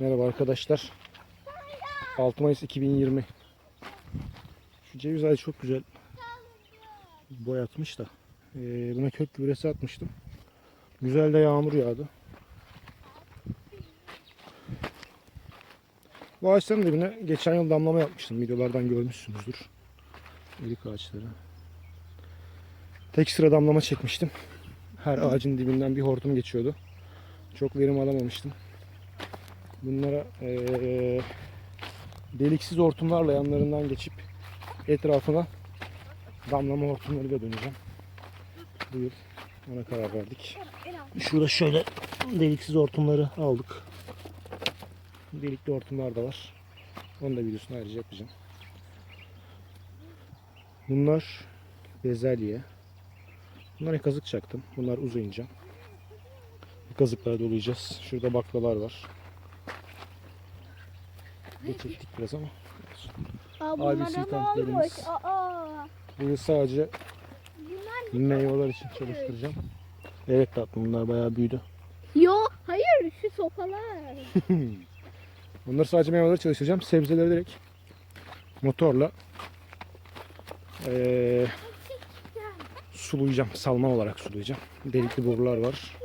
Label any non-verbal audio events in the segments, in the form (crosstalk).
Merhaba arkadaşlar. 6 Mayıs 2020. Şu ceviz ağacı çok güzel boyatmış da. Ee, buna kök gübresi atmıştım. Güzel de yağmur yağdı. Bu ağaçların dibine geçen yıl damlama yapmıştım. Videolardan görmüşsünüzdür. Erik ağaçları. Tek sıra damlama çekmiştim. Her ağacın dibinden bir hortum geçiyordu. Çok verim alamamıştım. Bunlara eee, deliksiz hortumlarla yanlarından geçip etrafına damlama hortumlarıyla döneceğim. Bu yıl ona karar verdik. Şurada şöyle deliksiz hortumları aldık. Delikli hortumlar da var. Onu da videosunu ayrıca yapacağım. Bunlar bezelye. Bunlara kazık çaktım. Bunlar uzayınca. Kazıklara dolayacağız. Şurada baklalar var. Geçirdik biraz ama. Aa, Abisi tanklarımız. olmuş? Aa, Bu yıl sadece meyveler için çalıştıracağım. Evet tatlım bunlar bayağı büyüdü. Yo, hayır şu sopalar. (laughs) Bunları sadece meyveleri çalıştıracağım. Sebzeleri direkt motorla eee sulayacağım. Salma olarak sulayacağım. Delikli borular var.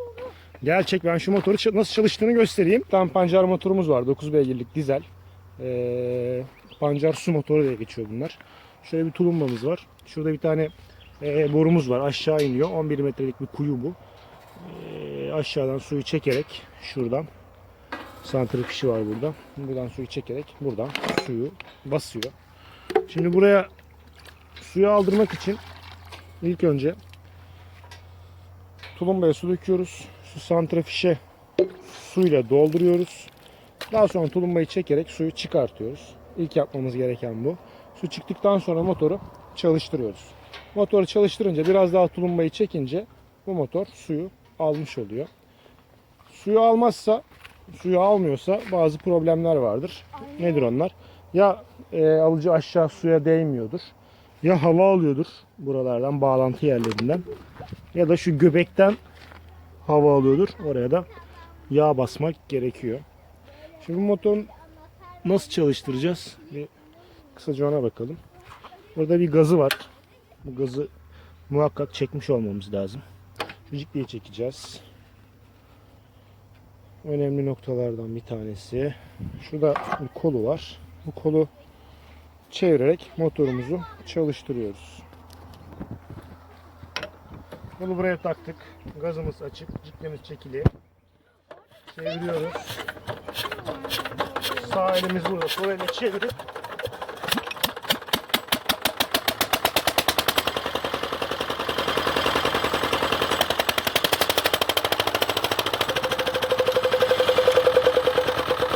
Gerçek ben şu motoru nasıl çalıştığını göstereyim. Tam pancar motorumuz var. 9 beygirlik dizel. Eee pancar su motoru diye geçiyor bunlar. Şöyle bir tulumbamız var. Şurada bir tane eee, borumuz var. Aşağı iniyor. 11 metrelik bir kuyu bu. Eee, aşağıdan suyu çekerek şuradan santrifişi var burada. Buradan suyu çekerek buradan suyu basıyor. Şimdi buraya suyu aldırmak için ilk önce tulumbaya su döküyoruz. Su santrifişe suyla dolduruyoruz. Daha sonra tulumbayı çekerek suyu çıkartıyoruz. İlk yapmamız gereken bu. Su çıktıktan sonra motoru çalıştırıyoruz. Motoru çalıştırınca biraz daha tulumbayı çekince bu motor suyu almış oluyor. Suyu almazsa suyu almıyorsa bazı problemler vardır. Nedir onlar? Ya e, alıcı aşağı suya değmiyordur. Ya hava alıyordur buralardan bağlantı yerlerinden. Ya da şu göbekten hava alıyordur. Oraya da yağ basmak gerekiyor. Şimdi bu motorun nasıl çalıştıracağız? Bir kısaca ona bakalım. Burada bir gazı var. Bu gazı muhakkak çekmiş olmamız lazım. Şu diye çekeceğiz önemli noktalardan bir tanesi. Şurada bir kolu var. Bu kolu çevirerek motorumuzu çalıştırıyoruz. Kolu buraya taktık. Gazımız açık. Ciklemiz çekili. Çeviriyoruz. Sağ elimiz burada. Sol elle çevirip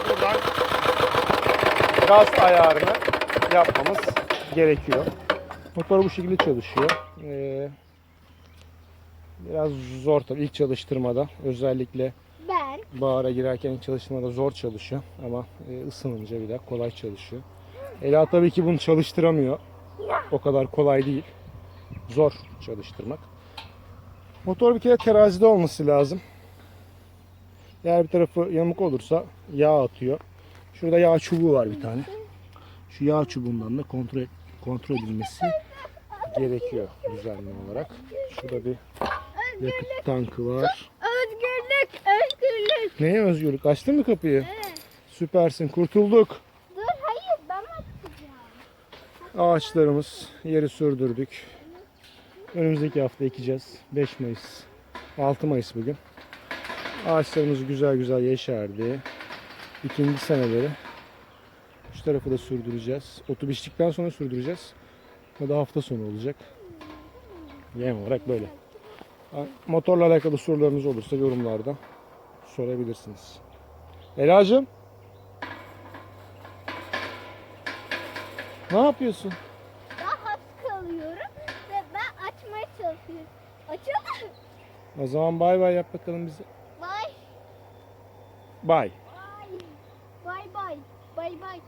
buradan gaz ayarını yapmamız gerekiyor. Motor bu şekilde çalışıyor. Ee, biraz zor tabii ilk çalıştırmada. Özellikle. Bahara girerken ilk çalıştırmada zor çalışıyor. Ama e, ısınınca bir daha kolay çalışıyor. Ela tabii ki bunu çalıştıramıyor. O kadar kolay değil. Zor çalıştırmak. Motor bir kere terazide olması lazım. Eğer bir tarafı yamuk olursa yağ atıyor. Şurada yağ çubuğu var bir tane. Şu yağ çubuğundan da kontrol kontrol edilmesi gerekiyor düzenli olarak. Şurada bir yakıt tankı var. Neye özgürlük? Açtın mı kapıyı? Evet. Süpersin. Kurtulduk. Dur, hayır ben atacağım. Ağaçlarımız yeri sürdürdük. Önümüzdeki hafta ekeceğiz. 5 Mayıs. 6 Mayıs bugün. Ağaçlarımız güzel güzel yeşerdi. İkinci seneleri. Şu tarafı da sürdüreceğiz. Otu biçtikten sonra sürdüreceğiz. O da hafta sonu olacak. Yem olarak böyle. Motorla alakalı sorularınız olursa yorumlarda sorabilirsiniz. Elacığım. Ne yapıyorsun? Rahat kalıyorum ve ben açmaya çalışıyorum. Açalım. O zaman bay bay yap bakalım bize. Bay Bay. bay. Bay bay. Bay bay.